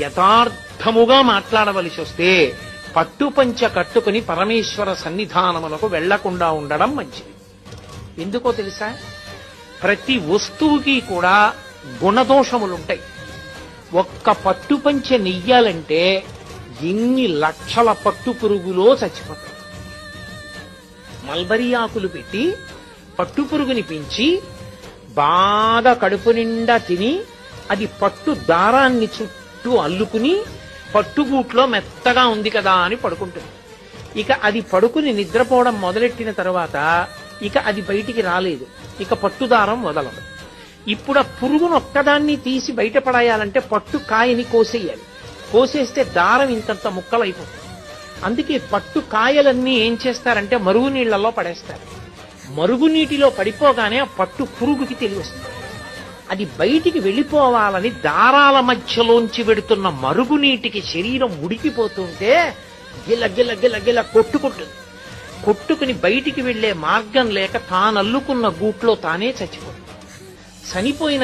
యథార్థముగా మాట్లాడవలసి వస్తే పట్టుపంచ కట్టుకుని పరమేశ్వర సన్నిధానములకు వెళ్ళకుండా ఉండడం మంచిది. ఎందుకో తెలుసా? ప్రతి వస్తువుకి కూడా గుణదోషములుంటాయి. ఒక్క పట్టుపంచ నెయ్యాలంటే ఎన్ని లక్షల పట్టు పురుగులో చచ్చిపోతాయి మల్బరీ ఆకులు పెట్టి పట్టు పురుగుని పెంచి బాగా కడుపు నిండా తిని అది పట్టు దారాన్ని చుట్టూ పట్టు అల్లుకుని పట్టుగూట్లో మెత్తగా ఉంది కదా అని పడుకుంటుంది. ఇక అది పడుకుని నిద్రపోవడం మొదలెట్టిన తర్వాత ఇక అది బయటికి రాలేదు. ఇక పట్టుదారం వదలదు ఇప్పుడు ఆ పురుగును ఒక్కదాన్ని తీసి బయటపడాయాలంటే పట్టు కాయని కోసేయాలి. కోసేస్తే దారం ఇంతంత ముక్కలైపోతుంది. అందుకే పట్టు కాయలన్నీ ఏం చేస్తారంటే మరుగు నీళ్ళలో పడేస్తారు. మరుగునీటిలో పడిపోగానే ఆ పట్టు పురుగుకి తెలివస్తుంది అది బయటికి వెళ్ళిపోవాలని దారాల మధ్యలోంచి వెడుతున్న మరుగునీటికి శరీరం ఉడికిపోతుంటే గిల గిల గిల గిల కొట్టుకుంటుంది. కొట్టుకుని బయటికి వెళ్ళే మార్గం లేక తానల్లుకున్న గూట్లో తానే చచ్చిపోతుంది. చనిపోయిన